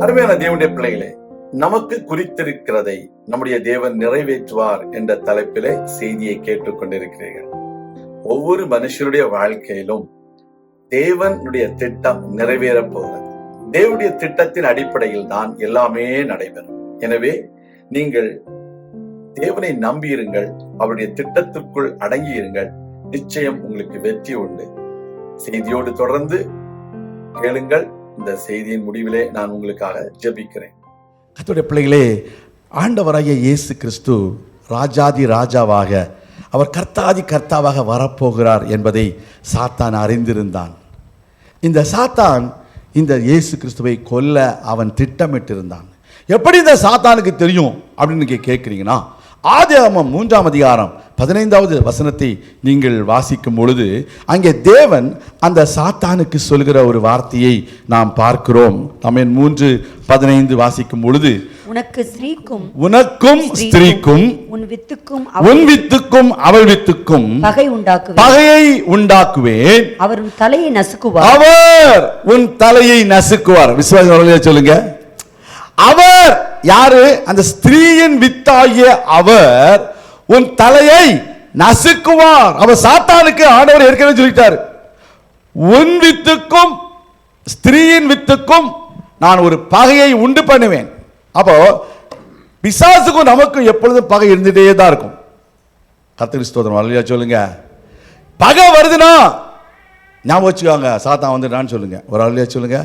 தேவனுடைய பிள்ளைகளே நமக்கு குறித்திருக்கிறதை நம்முடைய தேவன் நிறைவேற்றுவார் என்ற தலைப்பிலே செய்தியை கேட்டுக்கொண்டிருக்கிறீர்கள் ஒவ்வொரு மனுஷனுடைய வாழ்க்கையிலும் தேவனுடைய திட்டம் நிறைவேறப் போகிறது. தேவனுடைய திட்டத்தின் அடிப்படையில் தான் எல்லாமே நடைபெறும். எனவே நீங்கள் தேவனை நம்பியிருங்கள் அவருடைய திட்டத்திற்குள் அடங்கியிருங்கள். நிச்சயம் உங்களுக்கு வெற்றி உண்டு. செய்தியோடு தொடர்ந்து கேளுங்கள். இந்த செய்தியின் முடிவிலே நான் உங்களுக்காக ஜெபிக்கிறேன். கத்துடைய பிள்ளைகளே ஆண்டவராகிய இயேசு கிறிஸ்து ராஜாதி ராஜாவாக அவர் கர்த்தாதி கர்த்தாவாக வரப்போகிறார் என்பதை சாத்தான் அறிந்திருந்தான். இந்த சாத்தான் இந்த இயேசு கிறிஸ்துவை கொல்ல அவன் திட்டமிட்டிருந்தான். எப்படி இந்த சாத்தானுக்கு தெரியும் அப்படின்னு கேட்குறீங்கன்னா ஆதி மூன்றாம் அதிகாரம் பதினைந்தாவது வசனத்தை நீங்கள் வாசிக்கும் பொழுது அங்கே தேவன் அந்த சாத்தானுக்கு சொல்கிற ஒரு வார்த்தையை நாம் பார்க்கிறோம். நம்ம மூன்று பதினைந்து வாசிக்கும் பொழுது உனக்கு ஸ்ரீக்கும் உனக்கும் ஸ்திரீக்கும் உன் வித்துக்கும் உன் வித்துக்கும் அவள் வித்துக்கும் பகை உண்டாக்குவேன். பகையை உண்டாக்குவேன். அவர் உன் தலையை நசுக்குவார். அவர் உன் தலையை நசுக்குவார். விசுவாச சொல்லுங்க. அவர் யாரு? அந்த ஸ்திரீயின் வித்தாகிய அவர் உன் தலையை நசுக்குவார். அவர் சாத்தானுக்கு ஆண்டவர் ஏற்கனவே சொல்லிட்டார். உன் வித்துக்கும் ஸ்திரீயின் வித்துக்கும் நான் ஒரு பகையை உண்டு பண்ணுவேன். அப்போ பிசாசுக்கும் நமக்கும் எப்பொழுதும் பகை இருந்துட்டே தான் இருக்கும். கத்திரி ஸ்தோத்திரம். வரலையா சொல்லுங்க. பகை வருதுன்னா ஞாபகம் வச்சுக்கோங்க. சாத்தான் வந்துட்டான்னு சொல்லுங்க. ஒரு அல்லையா சொல்லுங்க.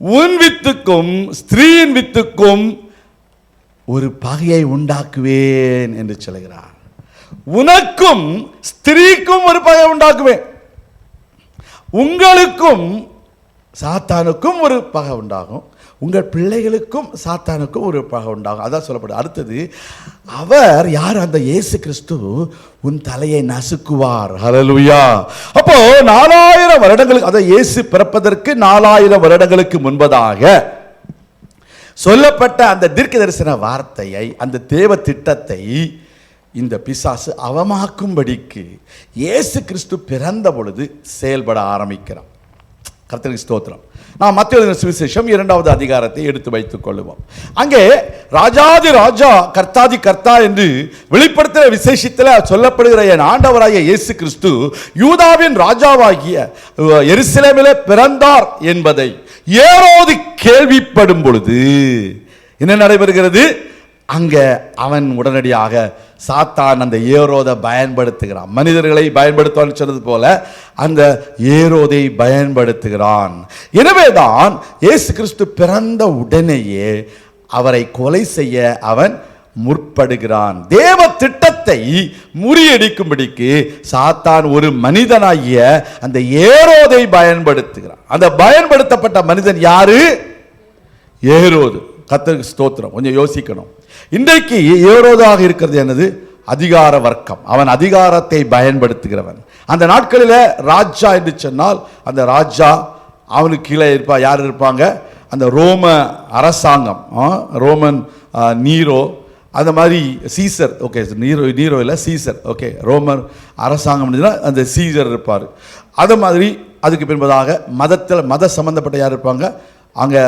உன் வித்துக்கும் ஸ்திரீயின் வித்துக்கும் ஒரு பகையை உண்டாக்குவேன் என்று சொல்கிறார் உனக்கும் ஸ்திரீக்கும் ஒரு பகை உண்டாக்குவேன். உங்களுக்கும் சாத்தானுக்கும் ஒரு பகை உண்டாகும். உங்கள் பிள்ளைகளுக்கும் சாத்தானுக்கும் ஒரு பகை உண்டாகும். அதான் சொல்லப்படும் அடுத்தது அவர் யார்? அந்த இயேசு கிறிஸ்து உன் தலையை நசுக்குவார். ஹலலுயா அப்போ நாலாயிரம் வருடங்களுக்கு அதை இயேசு பிறப்பதற்கு நாலாயிரம் வருடங்களுக்கு முன்பதாக சொல்லப்பட்ட அந்த தீர்க்க தரிசன வார்த்தையை அந்த தேவ திட்டத்தை இந்த பிசாசு அவமாக்கும்படிக்கு இயேசு கிறிஸ்து பிறந்த பொழுது செயல்பட ஆரம்பிக்கிறான். கர்த்தருக்கு ஸ்தோத்திரம். நாம் மத்திய சுவிசேஷம் இரண்டாவது அதிகாரத்தை எடுத்து வைத்துக் கொள்ளுவோம். அங்கே ராஜாதி ராஜா கர்த்தாதி கர்த்தா என்று வெளிப்படுத்துகிற விசேஷத்தில் சொல்லப்படுகிற என் ஆண்டவராகிய இயேசு கிறிஸ்து யூதாவின் ராஜாவாகிய எருசலேமிலே பிறந்தார் என்பதை ஏறோது கேள்விப்படும் பொழுது என்ன நடைபெறுகிறது? அங்கே அவன் உடனடியாக சாத்தான் அந்த ஏரோதை பயன்படுத்துகிறான். மனிதர்களை பயன்படுத்துவான்னு சொன்னது போல அந்த ஏரோதை பயன்படுத்துகிறான். எனவேதான் இயேசு கிறிஸ்து பிறந்த உடனேயே அவரை கொலை செய்ய அவன் முற்படுகிறான். தேவ திட்டத்தை முறியடிக்கும்படிக்கு சாத்தான் ஒரு மனிதனாகிய அந்த ஏரோதை பயன்படுத்துகிறான். அந்த பயன்படுத்தப்பட்ட மனிதன் யாரு? ஏரோது. கத்தருக்கு ஸ்தோத்திரம். கொஞ்சம் யோசிக்கணும். இன்றைக்கு ஏரோதாக இருக்கிறது என்னது? அதிகார வர்க்கம். அவன் அதிகாரத்தை பயன்படுத்துகிறவன். அந்த நாட்களில் ராஜா என்று சொன்னால் அந்த ராஜா அவனுக்கு கீழே இருப்பா யார் இருப்பாங்க? அந்த ரோம அரசாங்கம் ரோமன் நீரோ அந்த மாதிரி சீசர் ஓகே நீரோ நீரோ இல்லை சீசர் ஓகே ரோமர் அரசாங்கம் அந்த சீசர் இருப்பார். அது மாதிரி அதுக்கு பின்பதாக மதத்தில் மத சம்பந்தப்பட்ட யார் இருப்பாங்க? அங்கே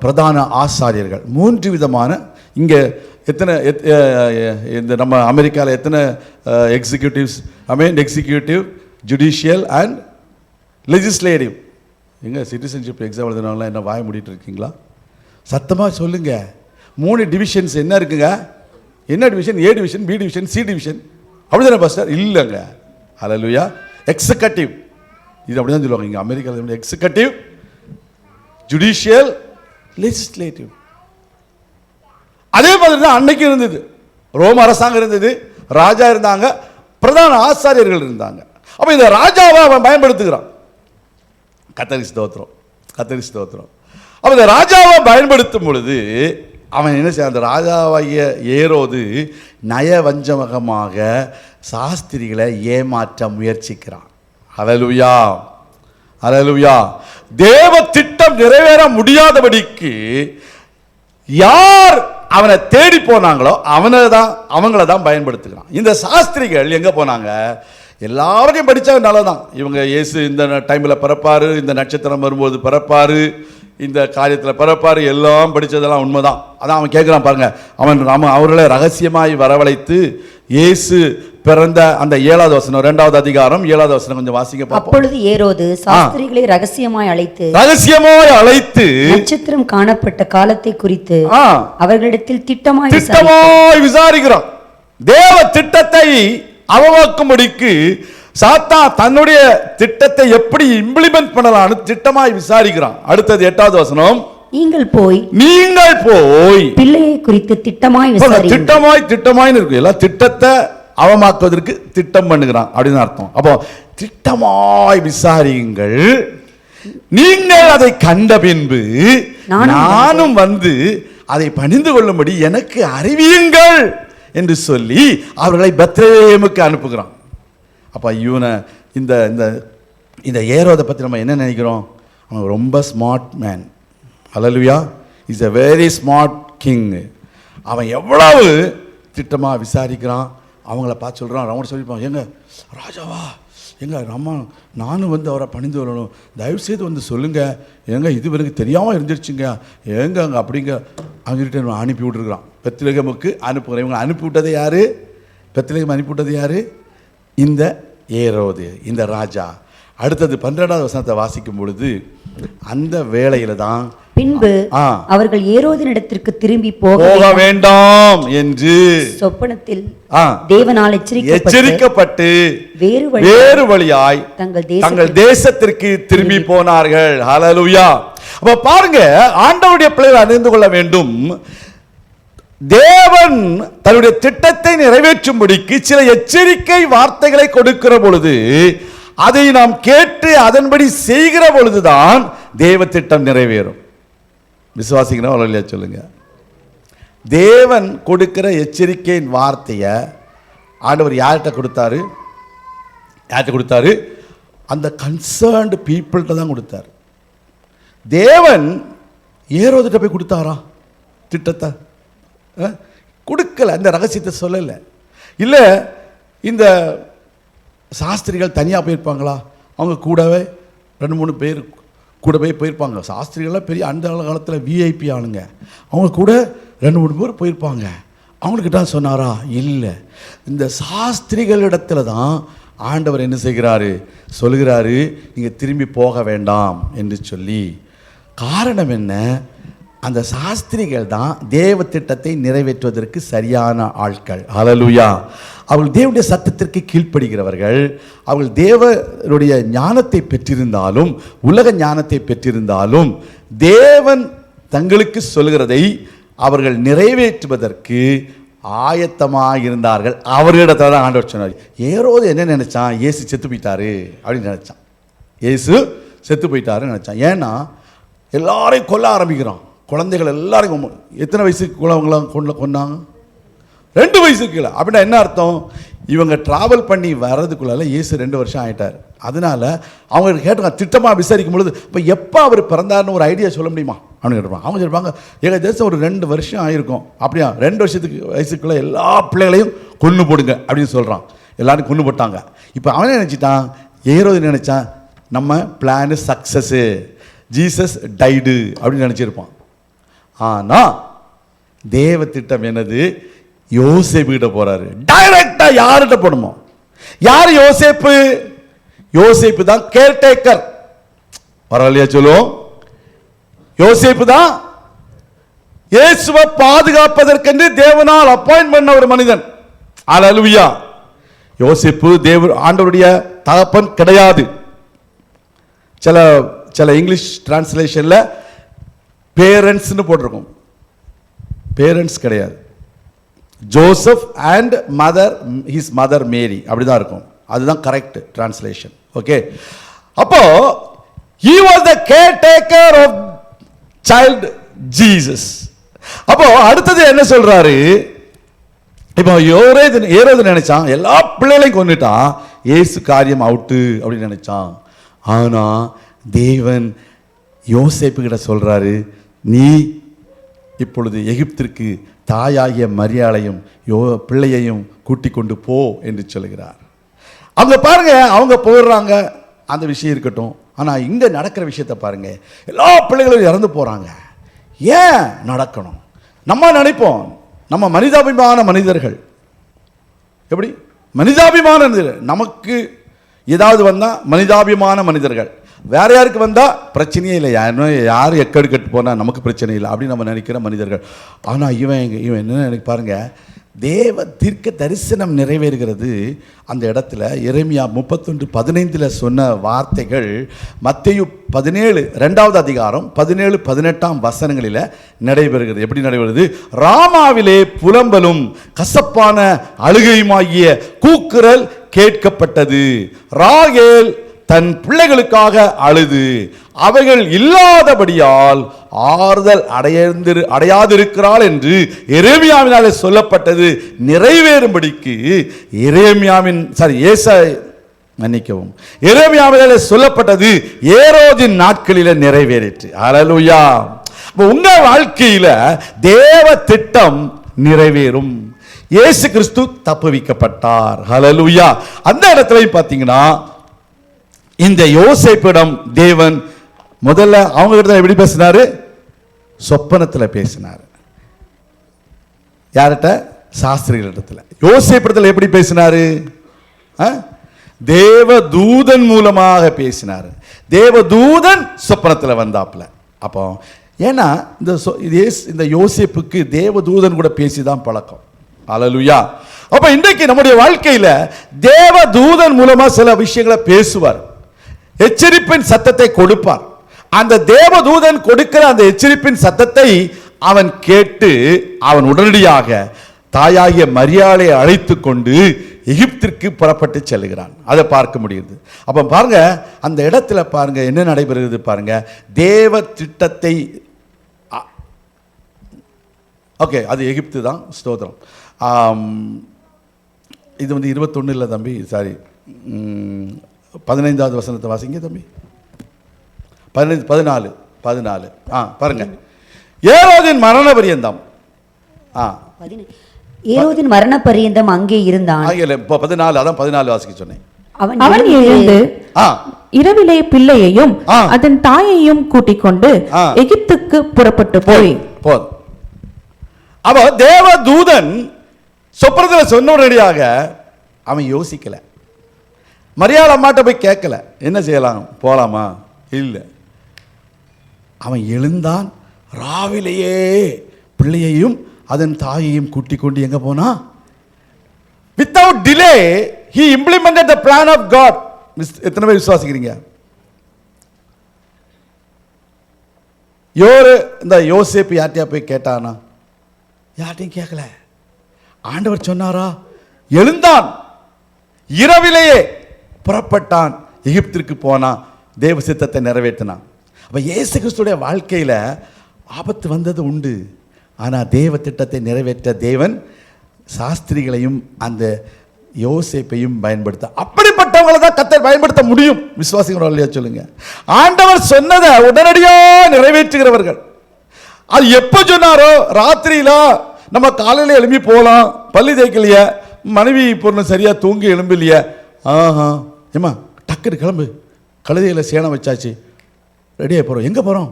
பிரதான ஆசாரியர்கள் மூன்று விதமான இங்கே எத்தனை எத்- இந்த நம்ம அமெரிக்காவில் எத்தனை executives I mean executive judicial and legislative எங்கே சிட்டிசன்ஷிப் எக்ஸாம் எழுதுனாலாம் என்ன வாய முடிட்டு இருக்கீங்களா? சத்தமாக சொல்லுங்கள் மூணு டிவிஷன்ஸ் என்ன இருக்குங்க? என்ன division A division B division C division அப்படிதானே பாஸ்டர் இல்லைங்க. அலலுயா எக்ஸிகட்டிவ் இது அப்படி தான் சொல்லுவாங்க. இங்கே அமெரிக்காவில் எக்ஸிகட்டிவ் ஜுடிஷியல் லெஜிஸ்லேட்டிவ் அதே மாதிரி தான் அன்னைக்கு இருந்தது. ரோம அரசாங்கம் இருந்தது ராஜா இருந்தாங்க பிரதான ஆசாரியர்கள் இருந்தாங்க. அப்போ இந்த ராஜாவை அவன் பயன்படுத்துகிறான். கத்தரி ஸ்தோத்திரம் கத்தரி ஸ்தோத்திரம். அப்போ இந்த ராஜாவை பயன்படுத்தும் பொழுது அவன் என்ன செய்ய அந்த ராஜாவாகிய ஏரோது நயவஞ்சகமாக சாஸ்திரிகளை ஏமாற்ற முயற்சிக்கிறான். ஹalleluya அலலுயா. தேவ திட்டம் நிறைவேற முடியாதபடிக்கு யார் அவனை தேடி போனாங்களோ அவனை தான் அவங்கள தான் பயன்படுத்துகிறான். இந்த சாஸ்திரிகள் எங்கே போனாங்க? எல்லாரையும் படித்தா நல்லதான் இவங்க இயேசு இந்த டைமில் பிறப்பாரு இந்த நட்சத்திரம் வரும்போது பிறப்பாரு இந்த காரியத்தில் பிறப்பாரு எல்லாம் படித்ததெல்லாம் உண்மைதான். அதான் அவன் கேட்குறான் பாருங்க. அவன் நம்ம அவர்களை ரகசியமாய் வரவழைத்து இயேசு பிறந்த அந்த ஏழாவது வசனம் ரெண்டாவது அதிகாரம் ஏழாவது வசனம் கொஞ்சம் வாசிக்க பார்ப்போம். அப்பொழுது ஏரோது சாஸ்திரிகளை ரகசியமாய் அழைத்து ரகசியமாய் அழைத்து நட்சத்திரம் காணப்பட்ட காலத்தை குறித்து அவர்களிடத்தில் திட்டமாய் திட்டமாய் விசாரிக்கிறான் தேவ திட்டத்தை அவமாக்கும்படிக்கு சாத்தா தன்னுடைய திட்டத்தை எப்படி இம்ப்ளிமெண்ட் பண்ணலாம்னு திட்டமாய் விசாரிக்கிறான். அடுத்தது எட்டாவது வசனம். நீங்கள் போய் நீங்கள் போய் பிள்ளையை குறித்து திட்டமாய் திட்டமாய் திட்டமாய்னு இருக்கு. எல்லாம் திட்டத்தை அவமாக்குவதற்கு திட்டம் பண்ணுகிறான் அப்படின்னு அர்த்தம். அப்போ திட்டமாய் விசாரியுங்கள். நீங்கள் அதை கண்ட பின்பு நானும் வந்து அதை பணிந்து கொள்ளும்படி எனக்கு அறிவியுங்கள் என்று சொல்லி அவர்களை பெத்லேமுக்கு அனுப்புகிறான். அப்ப இவனை இந்த இந்த இந்த ஏரோதை பற்றி நம்ம என்ன நினைக்கிறோம்? அவன் ரொம்ப ஸ்மார்ட் மேன் அல்லலுயா is a very smart king அவன் எவ்வளவு திட்டமாக விசாரிக்கிறான்? அவங்கள பார்த்து சொல்கிறான் அவன் சொல்லிப்பான் ஏங்க ராஜாவா எங்க நம்ம நானும் வந்து அவரை பணிந்து வரணும் தயவுசெய்து வந்து சொல்லுங்க. ஏங்க இது வரைக்கும் தெரியாமல் இருந்துருச்சுங்க. ஏங்க அங்கே அப்படிங்க. அங்கிட்ட அனுப்பி விட்டுருக்குறான். பெத்திலகமுக்கு அனுப்புகிறேன். இவங்க அனுப்பி விட்டதை யாரு? பெத்திலகம் அனுப்பி விட்டது யாரு? இந்த ஏரோது இந்த ராஜா. அடுத்தது பன்னிரெண்டாவது வசனத்தை வாசிக்கும் பொழுது அந்த வேலையில் தான் பின்பு. அவர்கள் ஏரோதினிடத்திற்கு திரும்பி போக வேண்டாம். என்று சொப்பனத்தில் தேவனால் எச்சரிக்கப்பட்டு வேறு வேறு வழியாய் தங்கள் தங்கள் தேசத்திற்கு திரும்பி போனார்கள். ஹalleluya அப்ப பாருங்க ஆண்டவருடைய பிள்ளைகள் அறிந்து கொள்ள வேண்டும். தேவன் தன்னுடைய திட்டத்தை நிறைவேற்றும்படிக்கு சில எச்சரிக்கை வார்த்தைகளை கொடுக்கிற பொழுது அதை நாம் கேட்டு அதன்படி செய்கிற பொழுதுதான் தேவ திட்டம் நிறைவேறும். விசுவாசிக்கிறோம் இல்லையா சொல்லுங்க. தேவன் கொடுக்கிற எச்சரிக்கையின் வார்த்தையை ஆண்டவர் யார்கிட்ட கொடுத்தாரு? யார்கிட்ட கொடுத்தாரு? அந்த கன்சர்ன்டு பீப்புள்கிட்ட தான் கொடுத்தாரு. தேவன் ஏரோதிட்ட போய் கொடுத்தாரா? திட்டத்தை? கொடுக்கல. அந்த ரகசியத்தை சொல்லலை. இல்லை இந்த சாஸ்திரிகள் தனியாக போயிருப்பாங்களா? அவங்க கூடவே ரெண்டு மூணு பேர் கூட போய் போயிருப்பாங்க. சாஸ்திரிகள்லாம் பெரிய அந்த காலத்தில் விஐபி ஆளுங்க. அவங்க கூட ரெண்டு மூணு பேர் போயிருப்பாங்க. அவங்கக்கிட்ட சொன்னாரா? இல்லை. இந்த சாஸ்திரிகளிடத்துல தான் ஆண்டவர் என்ன செய்கிறாரு? சொல்கிறாரு நீங்கள் திரும்பி போக வேண்டாம் என்று சொல்லி. காரணம் என்ன? அந்த சாஸ்திரிகள் தான் தேவ திட்டத்தை நிறைவேற்றுவதற்கு சரியான ஆட்கள். ஹalleluya அவர்கள் தேவனுடைய சத்தத்திற்கு கீழ்ப்படுகிறவர்கள். அவர்கள் தேவனுடைய ஞானத்தை பெற்றிருந்தாலும் உலக ஞானத்தை பெற்றிருந்தாலும் தேவன் தங்களுக்கு சொல்கிறதை அவர்கள் நிறைவேற்றுவதற்கு ஆயத்தமாக இருந்தார்கள். அவர்களிடத்தில் தான் ஆண்டவர் சொன்னார். ஏரோது என்ன நினைச்சான்? இயேசு செத்து போயிட்டாரு அப்படின்னு நினைச்சான். இயேசு செத்து போயிட்டாருன்னு நினைச்சான். ஏன்னா எல்லாரையும் கொல்ல ஆரம்பிக்கிறான். குழந்தைகள் எல்லாருக்கும் எத்தனை வயசுக்கு உள்ளவங்களாம் கொண்டு கொண்டாங்க? ரெண்டு வயசுக்கு கீழே. அப்படின்னா என்ன அர்த்தம்? இவங்க ட்ராவல் பண்ணி வர்றதுக்குள்ளால இயேசு ரெண்டு வருஷம் ஆகிட்டார் அதனால அவங்க கேட்டாங்க திட்டமாக விசாரிக்கும் பொழுது இப்போ எப்போ அவர் பிறந்தாருன்னு ஒரு ஐடியா சொல்ல முடியுமா? அப்படின்னு கேட்டுருப்பாங்க. அவங்க சொல்லுவாங்க எங்கள் தேசம் ஒரு ரெண்டு வருஷம் ஆகிருக்கும் அப்படியா? ரெண்டு வருஷத்துக்கு வயசுக்குள்ளே எல்லா பிள்ளைகளையும் கொன்று போடுங்க அப்படின்னு சொல்கிறான் எல்லாரும் கொன்று போட்டாங்க. இப்போ அவன் நினச்சிட்டான்? ஏரோது நினச்சான்? நம்ம பிளானு சக்ஸஸ்ஸு ஜீசஸ் டைடு அப்படின்னு நினச்சிருப்பான். ஆனா தேவ திட்டம் என்னது? யோசேப்பு போகிறாரு போறாரு. டைரக்டா யார்கிட்ட போடணுமோ? யார் யோசேப்பு? யோசேப்பு தான் கேர்டேக்கர் பரவாயில்லையா சொல்லுவோம் யோசேப்பு தான் இயேசுவை பாதுகாப்பதற்கென்று தேவனால் அப்பாயின்ட் பண்ண ஒரு மனிதன். அல்லேலூயா யோசிப்பு தேவ ஆண்டவருடைய தகப்பன் கிடையாது. சில சில இங்கிலீஷ் டிரான்ஸ்லேஷனில் பேரண்ட்ஸ்னு போட்டிருக்கும். பேரண்ட்ஸ் கிடையாது. Joseph and mother his mother Mary அப்படிதான் இருக்கும். அதுதான் கரெக்ட் டிரான்ஸ்லேஷன் ஓகே அப்போ he the the caretaker of child Jesus அப்போ அடுத்தது என்ன சொல்றாரு? இப்போ ஏரோது ஏறது நினைச்சான் எல்லா பிள்ளைகளையும் கொண்டுட்டான் ஏசு காரியம் அவுட்டு அப்படின்னு நினைச்சான். ஆனா தேவன் யோசேப்பு கிட்ட சொல்றாரு நீ இப்பொழுது எகிப்திற்கு தாயாகிய மரியாளையும் யோ பிள்ளையையும் கூட்டிக் கொண்டு போ என்று சொல்கிறார். அவங்க பாருங்க அவங்க போயிடுறாங்க. அந்த விஷயம் இருக்கட்டும். ஆனால் இங்கே நடக்கிற விஷயத்தை பாருங்க. எல்லா பிள்ளைகளும் இறந்து போகிறாங்க ஏன் நடக்கணும்? நம்ம நினைப்போம். நம்ம மனிதாபிமான மனிதர்கள். எப்படி? மனிதாபிமான நமக்கு ஏதாவது வந்தால் மனிதாபிமான மனிதர்கள். வேற யாருக்கு வந்தால் பிரச்சனையே இல்லை. யாரும் யார் எக்கடு கட்டு போனால் நமக்கு பிரச்சனை இல்லை அப்படின்னு நம்ம நினைக்கிற மனிதர்கள். ஆனால் இவன் இவன் என்ன நினைக்க பாருங்க தேவ தீர்க்க தரிசனம் நிறைவேறுகிறது அந்த இடத்துல. இறைமையா முப்பத்தொன்று பதினைந்தில் சொன்ன வார்த்தைகள் மத்தையு பதினேழு ரெண்டாவது அதிகாரம் பதினேழு பதினெட்டாம் வசனங்களில் நடைபெறுகிறது. எப்படி நடைபெறுகிறது ராமாவிலே புலம்பலும் கசப்பான அழுகையுமாகிய கூக்குரல் கேட்கப்பட்டது. ராகேல் தன் பிள்ளைகளுக்காக அழுது அவைகள் இல்லாதபடியால் ஆறுதல் அடையந்திரு அடையாதிருக்கிறாள் என்று எரேமியாவினாலே சொல்லப்பட்டது. நிறைவேறும்படிக்கு எரேமியாவின் சாரி ஏச மன்னிக்கவும். எரேமியாவினாலே சொல்லப்பட்டது ஏரோதின் நாட்களில நிறைவேறிற்று. ஹalleluya. உங்க வாழ்க்கையில தேவ திட்டம் நிறைவேறும். இயேசு கிறிஸ்து தப்புவிக்கப்பட்டார். ஹலலுயா அந்த இடத்துல பார்த்தீங்கன்னா இந்த யோசைப்பிடம் தேவன் முதல்ல அவங்க கிட்ட எப்படி பேசினாரு? சொப்பனத்தில் பேசினார். யார்கிட்ட? சாஸ்திரிகளிடத்தில். யோசேப்பிடத்தில் எப்படி பேசினாரு? ஆ? தேவ தூதன் மூலமாக பேசினார். தேவ தூதன் சொப்பனத்தில் வந்தாப்புல. அப்போ ஏன்னா இந்த சொ- இந்த யோசேப்புக்கு தேவ தூதன் கூட பேசி தான் பழக்கம். அலலுயா அப்போ இன்றைக்கு நம்முடைய வாழ்க்கையில் தேவ தூதன் மூலமாக சில விஷயங்களை பேசுவார். எச்சரிப்பின் சத்தத்தை கொடுப்பார். அந்த தேவதூதன் கொடுக்கிற அந்த எச்சரிப்பின் சத்தத்தை அவன் கேட்டு அவன் உடனடியாக தாயாகிய மரியாதை அழைத்து கொண்டு எகிப்திற்கு புறப்பட்டு செல்கிறான். அதை பார்க்க முடியுது. அப்போ பாருங்க அந்த இடத்துல பாருங்க என்ன நடைபெறுகிறது பாருங்க. தேவ திட்டத்தை ஓகே அது எகிப்து தான் ஸ்தோத்திரம். இது வந்து இருபத்தொன்னு இல்லை தம்பி சாரி பதினைந்தாவது வசனத்தை வாசிங்க தம்பி. பதினைந்து பதினாலு பதினாலு. ஆ பாருங்க. ஏரோதின் மரண பரியந்தம் ஆ ஏரோதின் மரண பரியந்தம் அங்கே இருந்தான். இப்போ பதினாலு அதான் பதினாலு வாசிக்க சொன்னேன். அவன் எழுந்து ஆ. இரவிலே பிள்ளையையும். அதன் தாயையும் கூட்டிக் கொண்டு. எகிப்துக்கு புறப்பட்டு போய். போதும் அப்போ தேவ தூதன் சொப்பனத்தில் சொன்ன உடனடியாக அவன் யோசிக்கல. மரியாதை அம்மாட்ட போய் கேட்கல. என்ன செய்யலாம்? போகலாமா இல்லை. அவன் எழுந்தான் ராவிலேயே பிள்ளையையும் அதன் தாயையும் கூட்டிக் கொண்டு எங்க போனா? Without delay he implemented the plan of God எத்தனை பேர் விசுவாசிக்கிறீங்க? யோரு இந்த யோசேப்பு யார்ட்டையா போய் கேட்டானா? யார்ட்டையும் கேட்கல. ஆண்டவர் சொன்னாரா? எழுந்தான். இரவிலேயே புறப்பட்டான் எகிப்திற்கு போனான் தேவ சித்தத்தை நிறைவேற்றினான். அப்போ இயேசு கிறிஸ்துடைய வாழ்க்கையில் ஆபத்து வந்தது உண்டு. ஆனால் தேவ திட்டத்தை நிறைவேற்ற தேவன் சாஸ்திரிகளையும் அந்த யோசேப்பையும் பயன்படுத்த அப்படிப்பட்டவங்களை தான் கத்தர் பயன்படுத்த முடியும். விசுவாசிகளோ இல்லையா சொல்லுங்க. ஆண்டவர் சொன்னதை உடனடியாக நிறைவேற்றுகிறவர்கள். அது எப்போ சொன்னாரோ ராத்திரியில நம்ம காலையில் எழும்பி போகலாம் பள்ளி தேய்க்கலையே மனைவி பொருள் சரியாக தூங்கி எழும்பலையே. ஆஹா. ஏம்மா டக்குன்னு கிளம்பு. கழுதையில் சேனம் வச்சாச்சு. ரெடியாக போகிறோம் எங்கே போகிறோம்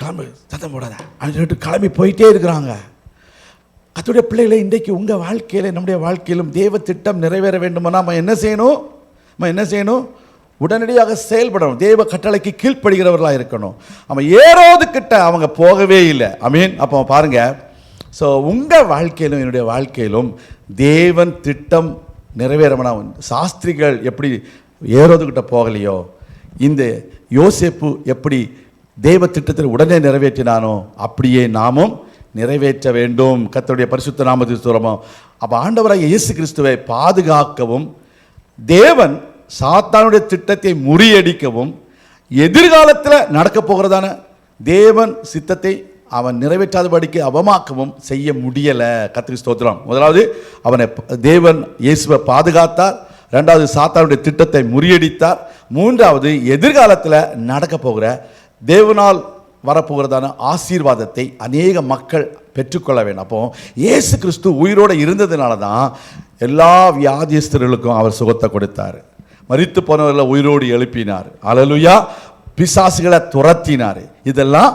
கிளம்பு. சத்தம் போடாத. அப்படின்னு சொல்லிட்டு கிளம்பி போயிட்டே இருக்கிறாங்க. கத்துடைய பிள்ளைகளை இன்றைக்கு உங்கள் வாழ்க்கையில் நம்முடைய வாழ்க்கையிலும் தேவ திட்டம் நிறைவேற வேண்டுமானா நம்ம என்ன செய்யணும்? நம்ம என்ன செய்யணும்? உடனடியாக செயல்படணும். தேவ கட்டளைக்கு கீழ்ப்படுகிறவர்களாக இருக்கணும். அவன் ஏறோது கிட்ட அவங்க போகவே இல்லை. அமீன். அப்போ பாருங்கள் ஸோ உங்கள் வாழ்க்கையிலும் என்னுடைய வாழ்க்கையிலும் தேவன் திட்டம் நிறைவேறமனா சாஸ்திரிகள் எப்படி ஏறோதுகிட்ட போகலையோ இந்த யோசேப்பு எப்படி தேவ திட்டத்தில் உடனே நிறைவேற்றினானோ அப்படியே நாமும் நிறைவேற்ற வேண்டும். கத்தருடைய பரிசுத்த நாமத்தில் சொல்கிறோமோ அப்போ ஆண்டவராக இயேசு கிறிஸ்துவை பாதுகாக்கவும் தேவன் சாத்தானுடைய திட்டத்தை முறியடிக்கவும் எதிர்காலத்தில் நடக்க போகிறதான தேவன் சித்தத்தை அவன் நிறைவேற்றாதபடிக்கு அவமாக்கமும் செய்ய முடியலை. கத்திரி ஸ்தோத்திரம். முதலாவது அவனை தேவன் இயேசுவை பாதுகாத்தார். ரெண்டாவது சாத்தானுடைய திட்டத்தை முறியடித்தார். மூன்றாவது எதிர்காலத்தில் நடக்க போகிற தேவனால் வரப்போகிறதான ஆசீர்வாதத்தை அநேக மக்கள் பெற்றுக்கொள்ள வேண்டும். அப்போ இயேசு கிறிஸ்து உயிரோடு இருந்ததுனால தான் எல்லா வியாதியஸ்தர்களுக்கும் அவர் சுகத்தை கொடுத்தார். மறித்து போனவர்களை உயிரோடு எழுப்பினார். அலலுயா. பிசாசுகளை துரத்தினார். இதெல்லாம்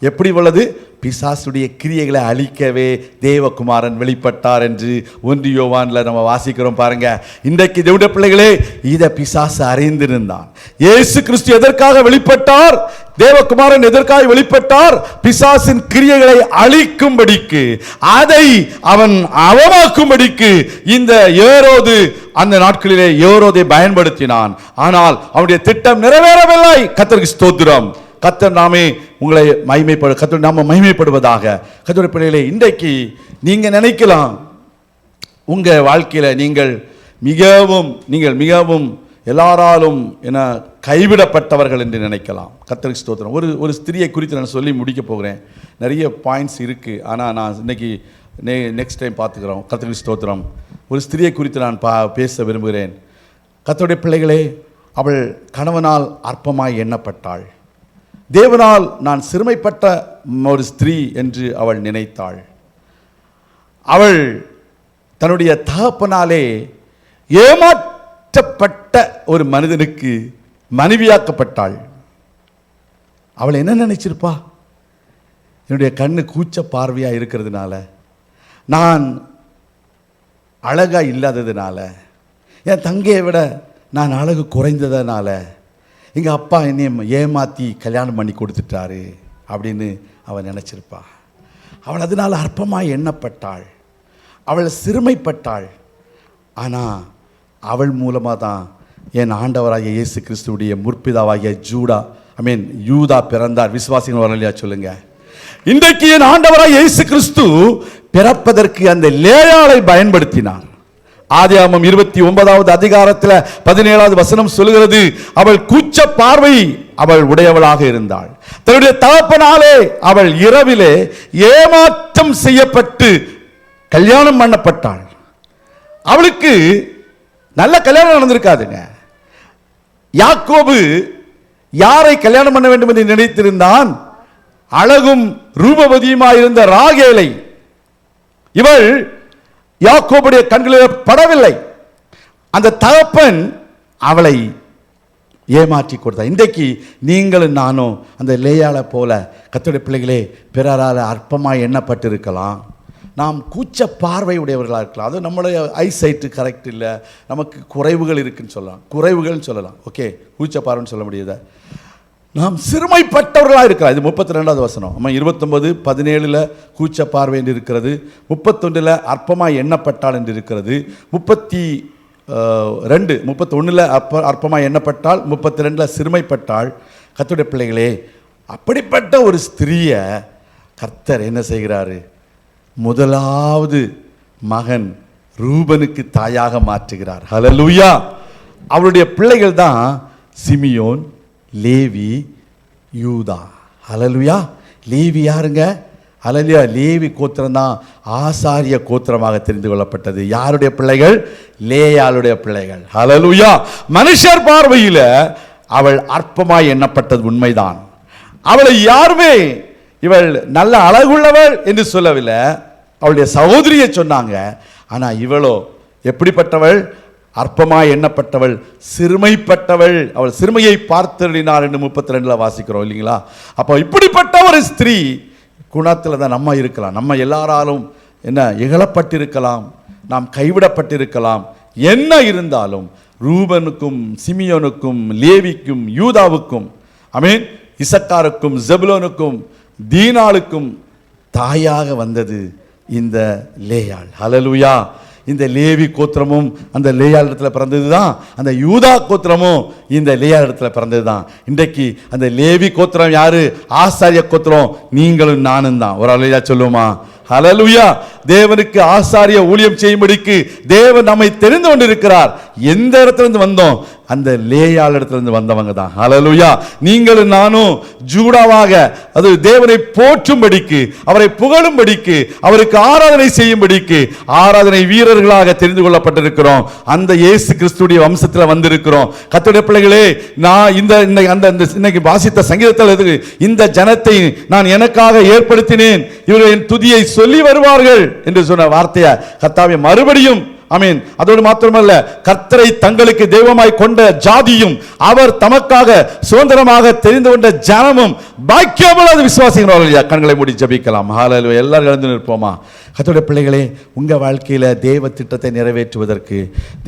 எப்படி உள்ளது? பிசாசுடைய கிரியைகளை அழிக்கவே தேவகுமாரன் வெளிப்பட்டார் என்று ஒன்று யோவானில் நம்ம வாசிக்கிறோம் பாருங்க. இன்றைக்கு தேவட பிள்ளைகளே இதை பிசாசு அறிந்திருந்தான். இயேசு கிறிஸ்து எதற்காக வெளிப்பட்டார்? தேவகுமாரன் எதற்காக வெளிப்பட்டார்? பிசாசின் கிரியைகளை அழிக்கும்படிக்கு. அதை அவன் அவமாக்கும்படிக்கு இந்த ஏரோது அந்த நாட்களிலே ஏரோதை பயன்படுத்தினான். ஆனால் அவனுடைய திட்டம் நிறைவேறவில்லை. கத்தருக்கு ஸ்தோத்திரம். கத்தர் நாமே உங்களை மகிமைப்படு கத்தர் நாம மகிமைப்படுவதாக. கத்தோட பிள்ளைகளே இன்றைக்கு நீங்கள் நினைக்கலாம் உங்கள் வாழ்க்கையில் நீங்கள் மிகவும் நீங்கள் மிகவும் எல்லாராலும் என கைவிடப்பட்டவர்கள் என்று நினைக்கலாம். கத்தரி ஸ்தோத்திரம். ஒரு ஒரு ஸ்திரியை குறித்து நான் சொல்லி முடிக்க போகிறேன். நிறைய பாயிண்ட்ஸ் இருக்குது ஆனால் நான் இன்னைக்கு நே நெக்ஸ்ட் டைம் பார்த்துக்கிறோம். கத்தருக்கு ஸ்தோத்திரம். ஒரு ஸ்திரியை குறித்து நான் பா பேச விரும்புகிறேன். கத்தோடைய பிள்ளைகளே அவள் கணவனால் அற்பமாய் எண்ணப்பட்டாள். தேவனால் நான் சிறுமைப்பட்ட ஒரு ஸ்திரீ என்று அவள் நினைத்தாள். அவள் தன்னுடைய தகப்பனாலே ஏமாற்றப்பட்ட ஒரு மனிதனுக்கு மனைவியாக்கப்பட்டாள். அவள் என்ன நினைச்சிருப்பா? என்னுடைய கண்ணு கூச்ச பார்வையாக இருக்கிறதுனால நான் அழகாக இல்லாததுனால என் தங்கையை விட நான் அழகு குறைந்ததுனால எங்கள் அப்பா என்னை ஏமாற்றி கல்யாணம் பண்ணி கொடுத்துட்டாரு அப்படின்னு அவள் நினச்சிருப்பா. அவள் அதனால் அற்பமாக எண்ணப்பட்டாள். அவள் சிறுமைப்பட்டாள். ஆனால் அவள் மூலமாக தான் என் ஆண்டவராகிய இயேசு கிறிஸ்துவுடைய முற்பிதாவாகிய ஜூடா ஐ மீன் யூதா பிறந்தார். விசுவாசிகள் வரலையா சொல்லுங்க. இன்றைக்கு என் ஆண்டவராக இயேசு கிறிஸ்து பிறப்பதற்கு அந்த லேயாளை பயன்படுத்தினார். ஆதியாமம் இருபத்தி ஒன்பதாவது அதிகாரத்தில் பதினேழாவது வசனம் சொல்லுகிறது அவள் கூச்ச பார்வை அவள் உடையவளாக இருந்தாள். தன்னுடைய தகப்பனாலே அவள் இரவிலே ஏமாற்றம் செய்யப்பட்டு கல்யாணம் பண்ணப்பட்டாள். அவளுக்கு நல்ல கல்யாணம் நடந்திருக்காதுங்க. யாக்கோபு யாரை கல்யாணம் பண்ண வேண்டும் என்று நினைத்திருந்தான்? அழகும் ரூபவதியுமாயிருந்த ராகேலை. இவள் யாக்கோபுடைய கண்களில் படவில்லை. அந்த தகப்பன் அவளை ஏமாற்றி கொடுத்தா இன்றைக்கு நீங்களும் நானும் அந்த லேயால போல கத்துடைய பிள்ளைகளே பிறரால் அற்பமாக எண்ணப்பட்டிருக்கலாம். நாம் கூச்ச பார்வை உடையவர்களாக இருக்கலாம். அது நம்மளுடைய ஐசைட்டு கரெக்ட் இல்லை. நமக்கு குறைவுகள் இருக்குன்னு சொல்லலாம். குறைவுகள்னு சொல்லலாம். ஓகே கூச்ச பார்வைன்னு சொல்ல முடியுதா? நாம் சிறுமைப்பட்டவர்களாக இருக்கிறார் இது முப்பத்தி ரெண்டாவது வசனம். நம்ம இருபத்தொம்பது பதினேழில் கூச்ச பார்வை என்று இருக்கிறது. முப்பத்தொன்றில் அற்பமாக எண்ணப்பட்டால் என்று இருக்கிறது. முப்பத்தி ரெண்டு முப்பத்தொன்னில் அப்ப அற்பமாக எண்ணப்பட்டால் முப்பத்தி ரெண்டில் சிறுமைப்பட்டாள். கத்துடைய பிள்ளைகளே அப்படிப்பட்ட ஒரு ஸ்திரீயை கர்த்தர் என்ன செய்கிறாரு? முதலாவது மகன் ரூபனுக்கு தாயாக மாற்றுகிறார். ஹலலூயா அவருடைய பிள்ளைகள் தான் சிமியோன் லேவி யூதா. அலலுயா லேவி யாருங்க? அலலியா லேவி கோத்திரம் தான் ஆசாரிய கோத்திரமாக தெரிந்து கொள்ளப்பட்டது. யாருடைய பிள்ளைகள்? லேயாளுடைய பிள்ளைகள். அலலுயா மனுஷர் பார்வையில் அவள் அற்பமாய் எண்ணப்பட்டது உண்மைதான். அவளை யாருமே இவள் நல்ல அழகுள்ளவள் என்று சொல்லவில்லை. அவளுடைய சகோதரியை சொன்னாங்க. ஆனால் இவளோ எப்படிப்பட்டவள்? அற்பமாய் எண்ணப்பட்டவள் சிறுமைப்பட்டவள். அவள் சிறுமையை பார்த்தருளினார் என்று முப்பத்தி ரெண்டில் வாசிக்கிறோம் இல்லைங்களா? அப்போ இப்படிப்பட்ட ஒரு ஸ்திரீ குணத்தில் தான் நம்ம இருக்கலாம். நம்ம எல்லாராலும் என்ன இகழப்பட்டிருக்கலாம் நாம் கைவிடப்பட்டிருக்கலாம். என்ன இருந்தாலும் ரூபனுக்கும் சிமியோனுக்கும் லேவிக்கும் யூதாவுக்கும் அமீன் இசக்காருக்கும் ஜெபுலோனுக்கும் தீனாளுக்கும் தாயாக வந்தது இந்த லேயாள். ஹலலுயா இந்த லேவி கோத்திரமும் அந்த லேயால் இடத்துல பிறந்தது தான் அந்த யூதா கோத்திரமும் இந்த லேயால் இடத்துல பிறந்தது தான் இன்றைக்கு அந்த லேவி கோத்திரம் யாரு? ஆசாரிய கோத்திரம். நீங்களும் நானும் தான். ஒரு அலையா சொல்லுவோமா? ஹalleluya தேவனுக்கு ஆசாரிய ஊழியம் செய்யும்படிக்கு தேவன் நம்மை தெரிந்து கொண்டிருக்கிறார். எந்த இடத்துல இருந்து வந்தோம்? அந்த லேயால் இடத்துல இருந்து வந்தவங்க தான். ஹலலுயா நீங்களும் நானும் ஜூடாவாக அது தேவனை போற்றும்படிக்கு அவரை புகழும்படிக்கு அவருக்கு ஆராதனை செய்யும்படிக்கு ஆராதனை வீரர்களாக தெரிந்து கொள்ளப்பட்டிருக்கிறோம். அந்த இயேசு கிறிஸ்துடைய வம்சத்தில் வந்திருக்கிறோம். கத்துடைய பிள்ளைகளே நான் இந்த இன்னைக்கு அந்த இந்த இன்னைக்கு வாசித்த சங்கீதத்தில் இந்த ஜனத்தை நான் எனக்காக ஏற்படுத்தினேன். இவர்கள் என் துதியை சொல்லி வருவார்கள் என்று சொன்ன வார்த்தையை கத்தாவை மறுபடியும் ஆமீன். அதோடு மாத்திரமல்ல கர்த்தரை தங்களுக்கு தெய்வமாய் கொண்ட ஜாதியும் அவர் தமக்காக சுதந்திரமாக தெரிந்து கொண்ட ஜனமும் பாக்கியமுள்ள விசுவாசிகள் கண்களை மூடி ஜபிக்கலாம். ஹalleluya எல்லாரும் எழுந்து நிற்போமா? கர்த்தருடைய பிள்ளைகளே உங்கள் வாழ்க்கையில் தேவ திட்டத்தை நிறைவேற்றுவதற்கு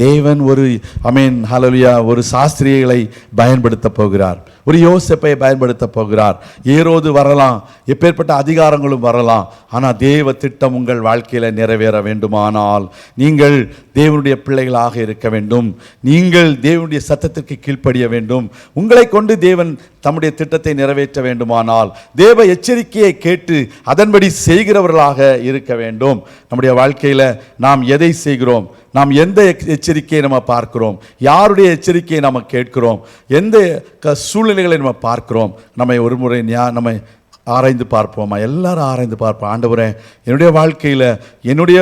தேவன் ஒரு அமீன் ஹalleluya ஒரு சாஸ்திரிகளை பயன்படுத்த போகிறார். ஒரு யோசிப்பை பயன்படுத்த போகிறார். ஏரோது வரலாம் எப்பேற்பட்ட அதிகாரங்களும் வரலாம் ஆனால் தேவ திட்டம் உங்கள் வாழ்க்கையில் நிறைவேற வேண்டுமானால் நீங்கள் தேவனுடைய பிள்ளைகளாக இருக்க வேண்டும். நீங்கள் தேவனுடைய சத்தத்திற்கு கீழ்ப்படிய வேண்டும். உங்களை கொண்டு தேவன் தம்முடைய திட்டத்தை நிறைவேற்ற வேண்டுமானால் தேவ எச்சரிக்கையை கேட்டு அதன்படி செய்கிறவர்களாக இருக்க வேண்டும். நம்முடைய வாழ்க்கையில் நாம் எதை செய்கிறோம்? நாம் எந்த எச்சரிக்கையை நம்ம பார்க்கிறோம்? யாருடைய எச்சரிக்கையை நம்ம கேட்கிறோம்? எந்த க சூழ்நிலைகளை நம்ம பார்க்கிறோம்? நம்மை ஒரு முறை ஞா நம்மை ஆராய்ந்து பார்ப்போமா? எல்லாரும் ஆராய்ந்து பார்ப்போம். ஆண்டவரே என்னுடைய வாழ்க்கையில் என்னுடைய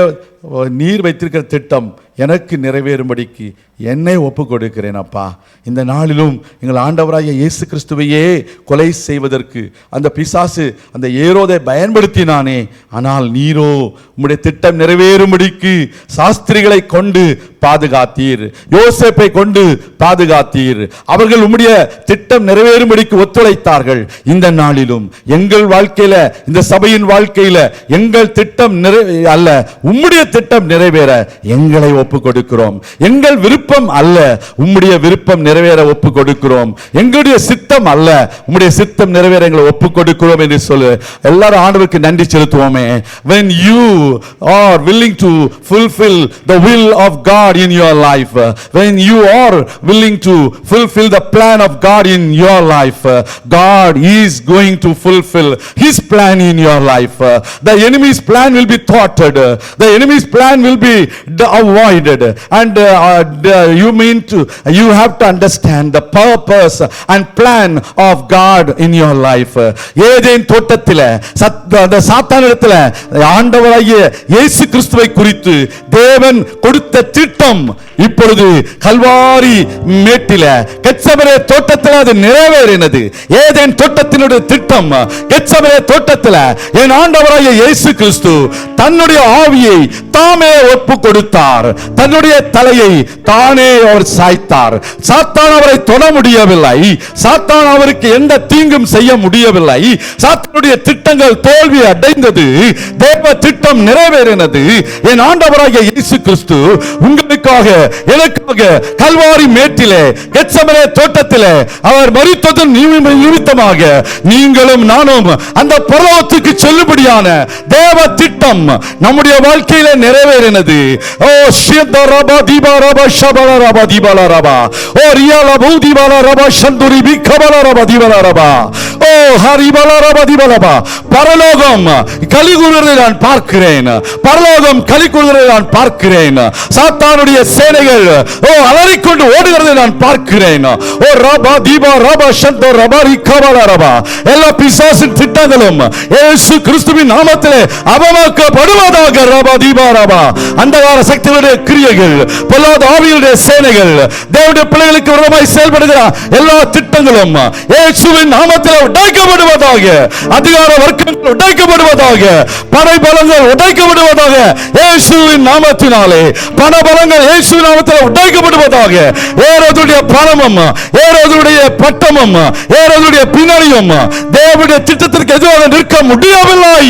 நீர் வைத்திருக்கிற திட்டம் எனக்கு நிறைவேறும்படிக்கு என்னை ஒப்பு கொடுக்கிறேன் அப்பா. இந்த நாளிலும் எங்கள் ஆண்டவராகிய இயேசு கிறிஸ்துவையே கொலை செய்வதற்கு அந்த பிசாசு அந்த ஏரோதை பயன்படுத்தினானே. ஆனால் நீரோ உம்முடைய திட்டம் நிறைவேறும்படிக்கு சாஸ்திரிகளை கொண்டு பாதுகாத்தீர். யோசேப்பை கொண்டு பாதுகாத்தீர். அவர்கள் உம்முடைய திட்டம் நிறைவேறும்படிக்கு ஒத்துழைத்தார்கள். இந்த நாளிலும் எங்கள் வாழ்க்கையில இந்த சபையின் வாழ்க்கையில எங்கள் திட்டம் நிறை அல்ல உம்முடைய திட்டம் நிறைவேற எங்களை ஒப்பு கொடுக்கிறோம் எங்கள் விருப்பம் அல்ல உம்முடைய விருப்பம் நிறைவேற ஒப்பு கொடுக்கிறோம் எங்களுடைய சித்தம் அல்ல உம்முடைய சித்தம் நிறைவேற எங்களை ஒப்பு கொடுக்கிறோம் என்று சொல்லு எல்லாரும் ஆண்டவருக்கு நன்றி செலுத்துவோமே when you are willing to fulfill the will of God in your life when you are willing to fulfill the plan of God in your life God is going to fulfill his plan in your life the enemy's plan will be thwarted the enemy's plan will be avoided and uh, uh, you mean to you have to understand the purpose and plan of God in your life Eden தோட்டத்தில் சத் அந்த சாத்தானிடத்தில் ஆண்டவராகிய இயேசு கிறிஸ்துவை குறித்து தேவன் கொடுத்த திட்ட ஜபம் இப்பொழுது கல்வாரி மேட்டில கெச்சபரே தோட்டத்தில் அது நிறைவேறினது. ஏதேன் தோட்டத்தினுடைய திட்டம்? கெச்சபரே தோட்டத்தில் என் ஆண்டவராகிய இயேசு கிறிஸ்து தன்னுடைய ஆவியை தாமே ஒப்பு கொடுத்தார். தன்னுடைய தலையை தானே அவர் சாய்த்தார். சாத்தான் அவரை தொட முடியவில்லை. சாத்தான் அவருக்கு எந்த தீங்கும் செய்ய முடியவில்லை. சாத்தானுடைய திட்டங்கள் தோல்வி அடைந்தது. தேவ திட்டம் நிறைவேறினது. என் ஆண்டவராகிய இயேசு கிறிஸ்து உங்களுக்கு உங்களுக்காக எனக்காக கல்வாரி மேட்டிலே கெச்சமரே தோட்டத்திலே அவர் மறித்ததன் நிமித்தமாக நீங்களும் நானும் அந்த பரலோகத்துக்கு செல்லுபடியான தேவ திட்டம் நம்முடைய வாழ்க்கையில நிறைவேறினது. ஓ ஷியதரபா தீபாரபா ஷபலரபா தீபாலரபா ஓ ரியாலபூ தீபாலரபா சந்துரி பிக்கபலரபா தீபாலரபா ஓ ஹரிபலரபா தீபாலபா பரலோகம் கலிகுறதை நான் பார்க்கிறேன். பரலோகம் கலிகுறதை நான் பார்க்கிறேன். சாத்தானுடைய சேனைகள். ஓ அலறிக்கொண்டு ஓடுகிறதை நான் பார்க்கிறேன். ஓ ராபா தீபா ராபா சந்தோ ரபா ரிகாபாலா ரபா. எல்லா பிசாசின் திட்டங்களும் இயேசு கிறிஸ்துவின் நாமத்திலே அவமாக்கப்படுவதாக ராபா தீபா ராபா. அந்தகார சக்திகளுடைய கிரியைகள் பொல்லாத ஆவியுடைய சேனைகள் தேவனுடைய பிள்ளைகளுக்கு விரோதமாய் செயல்படுகிற எல்லா திட்டங்களும் இயேசுவின் நாமத்தில் உடைக்கப்படுவதாக அதிகார வர்க்கங்கள் உடைக்கப்படுவதாக படை பலங்கள் உடைக்கப்படுவதாக இயேசுவின் நாமத்தினாலே பண பலங்கள் இயேசு நாமத்தில் உடைக்கப்படுவதாக ஏரோதுடைய பணமும் ஏரோதுடைய பட்டமும் ஏரோதுடைய பின்னணியும் தேவனுடைய திட்டத்திற்கு எதுவாக நிற்க முடியவில்லை.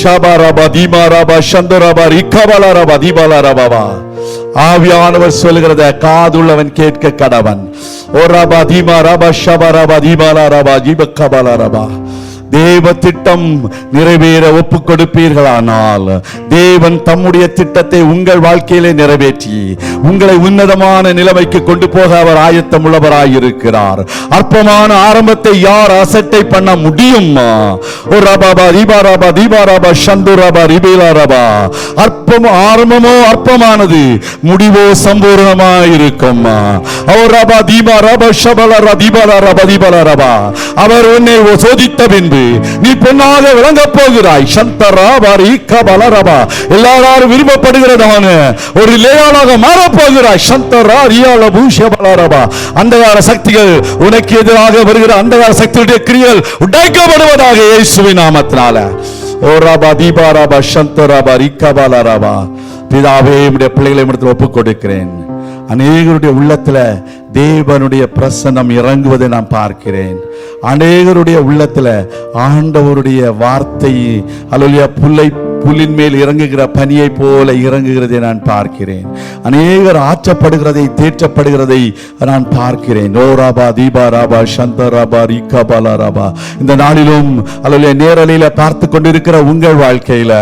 ஷபாராபா தீமாரபா சந்தராபா ரிக்கபலரபா தீபலரபா ஆவியானவர் சொல்கிறத காதுள்ளவன் கேட்க கடவன். ஓ ராபா தீமா ராபா ஷபா ராபா தீபாலா ராபா தீபக்கபாலா ராபா. தேவ திட்டம் நிறைவேற ஒப்பு கொடுப்பீர்களானால் தேவன் தம்முடைய திட்டத்தை உங்கள் வாழ்க்கையிலே நிறைவேற்றி உங்களை உன்னதமான நிலைமைக்கு கொண்டு போக அவர் ஆயத்தம் உள்ளவராயிருக்கிறார் அற்பமான ஆரம்பத்தை யார் அசட்டை பண்ண முடியுமா? ஓ ரபாபா தீபாராபா ரபா சந்துராபா ரிபேலாரபா அற்பம் ஆரம்பமோ அற்பமானது முடிவோ சம்பூர்ணமாயிருக்கும் ஓ ரபா தீபா ரபா ஷபலரா தீபாலா ரபா தீபாலா ரபா அவர் உன்னை சோதித்த பின்பு நீ பெண்ணாக விளங்க போகிறாய். சந்தரா பாரி கபலரபா எல்லாரும் விரும்பப்படுகிறதான ஒரு லேயாளாக மாறப்போகிறாய் சந்தரா ரியால பூஷபலரபா அந்தகார சக்திகள் உனக்கு எதிராக வருகிற அந்தகார சக்தியுடைய கிரியல் உடைக்கப்படுவதாக இயேசுவின் நாமத்தினால. ஓ ராபா தீபா ராபா சந்தராபா ரிக்கபாலா ராபா. பிதாவே என்னுடைய பிள்ளைகளை இடத்துல ஒப்புக் கொடுக்கிறேன் அநேகருடைய உள்ளத்துல தேவனுடைய பிரசன்னம் இறங்குவதை நான் பார்க்கிறேன். அநேகருடைய உள்ளத்தில் ஆண்டவருடைய வார்த்தை அலுவலியா புல்லை புல்லின் மேல் இறங்குகிற பனியை போல இறங்குகிறதை நான் பார்க்கிறேன். அநேகர் ஆற்றப்படுகிறதை தேற்றப்படுகிறதை நான் பார்க்கிறேன். ஓ ராபா தீபா ராபா சந்த ராபா ரிகபாலா ராபா. இந்த நாளிலும் அல்ல நேரலையில பார்த்து கொண்டிருக்கிற உங்கள் வாழ்க்கையில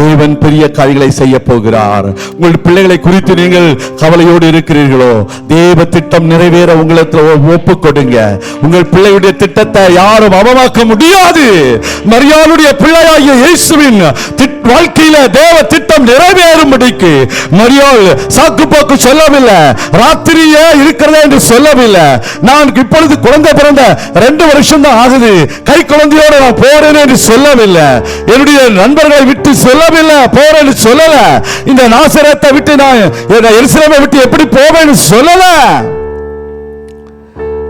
தேவன் பெரிய காரியங்களை செய்ய போகிறார். உங்கள் பிள்ளைகளை குறித்து நீங்கள் கவலையோடு இருக்கிறீர்களோ? தேவ திட்டம் நிறைவேற உங்களுக்கு ஒப்பு கொடுங்க. உங்கள் பிள்ளையுடைய திட்டத்தை யாரும் அவமாக்க முடியாது. மரியாளுடைய பிள்ளையாகிய இயேசுவின் திட்ட வாழ்க்கையில தேவ திட்டம் நிறைவேறும்படிக்கு மரியாள் சாக்கு போக்கு சொல்லவில்லை. ராத்திரியே இருக்கிறதே என்று சொல்லவில்லை. நான் இப்பொழுது குழந்தை பிறந்த ரெண்டு வருஷம் தான் ஆகுது. கை குழந்தையோட நான் போறேன் என்று சொல்லவில்லை. என்னுடைய நண்பர்களை விட்டு சொல்லவில்லை போறேன்னு சொல்லல. இந்த நாசரத்தை விட்டு நான் எரிசிலமை விட்டு எப்படி போவேன்னு சொல்லல.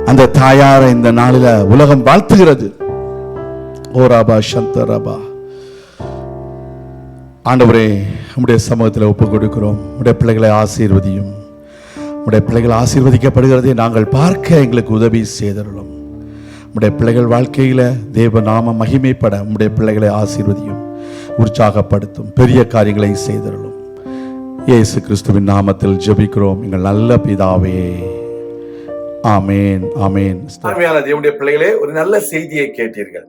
அந்த தாயாரை இந்த நாளில உலகம் வாழ்த்துகிறது. ஓ ராபா. ஆண்டவரே நம்முடைய சமூகத்தில் ஒப்பு கொடுக்கிறோம். உடைய பிள்ளைகளை ஆசீர்வதியும். உடைய பிள்ளைகள் ஆசீர்வதிக்கப்படுகிறதை நாங்கள் பார்க்க எங்களுக்கு உதவி செய்தருளும். உடைய பிள்ளைகள் வாழ்க்கையில் தேவ நாம மகிமைப்பட நம்முடைய பிள்ளைகளை ஆசீர்வதியும் உற்சாகப்படுத்தும் பெரிய காரியங்களை செய்தருளும். இயேசு கிறிஸ்துவின் நாமத்தில் ஜெபிக்கிறோம். எங்கள் நல்ல பிதாவே. ஆமேன் ஆமேன். தேவனுடைய பிள்ளைகளே ஒரு நல்ல செய்தியை கேட்டீர்கள்.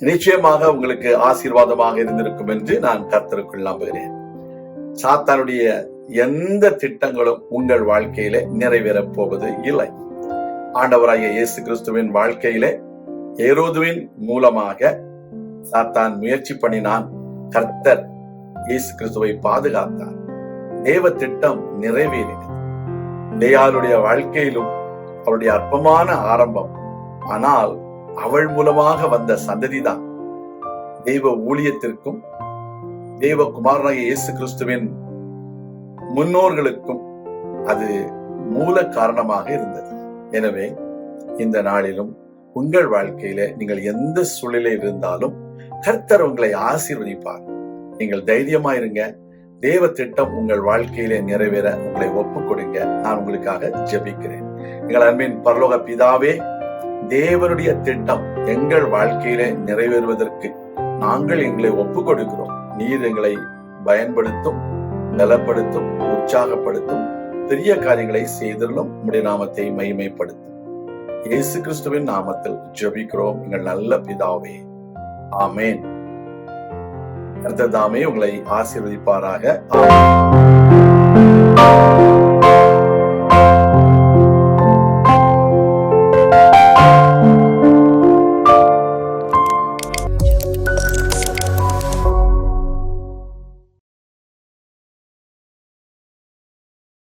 நிச்சயமாக உங்களுக்கு ஆசீர்வாதமாக இருந்திருக்கும் என்று நான் கர்த்தருக்குள் நம்புகிறேன். சாத்தானுடைய எந்த திட்டங்களும் உங்கள் வாழ்க்கையில நிறைவேறப் போவது இல்லை. ஆண்டவராகிய இயேசு கிறிஸ்துவின் வாழ்க்கையிலே ஏரோதுவின் மூலமாக சாத்தான் முயற்சி பண்ணினான் கர்த்தர் இயேசு கிறிஸ்துவை பாதுகாத்தார். தேவ திட்டம் நிறைவேறினது. தேயாளுடைய வாழ்க்கையிலும் அவருடைய அற்பமான ஆரம்பம். ஆனால் அவள் மூலமாக வந்த சந்ததிதான். தெய்வ ஊழியத்திற்கும் தெய்வ குமாரனாகிய இயேசு கிறிஸ்துவின் முன்னோர்களுக்கும் அது மூல காரணமாக இருந்தது. எனவே இந்த நாளிலும் உங்கள் வாழ்க்கையில நீங்கள் எந்த சூழலில் இருந்தாலும் கர்த்தர் உங்களை ஆசீர்வதிப்பார். நீங்கள் தைரியமா இருங்க தேவ திட்டம் உங்கள் வாழ்க்கையிலே நிறைவேற உங்களை ஒப்பு கொடுங்க நான் உங்களுக்காக ஜெபிக்கிறேன். எங்கள் அன்பின் பரலோக பிதாவே தேவனுடைய திட்டம் எங்கள் வாழ்க்கையிலே நிறைவேறுவதற்கு நாங்கள் எங்களை ஒப்பு கொடுக்கிறோம் நீர் எங்களை பயன்படுத்தும் நிலப்படுத்தும் உற்சாகப்படுத்தும் பெரிய காரியங்களை செய்திருந்தும் உடைய நாமத்தை மகிமைப்படுத்தும். இயேசு கிறிஸ்துவின் நாமத்தில் ஜபிக்கிறோம். எங்கள் நல்ல பிதாவே. ஆமேன். அடுத்ததாமே உங்களை ஆசீர்வதிப்பாராக. ஆமேன்.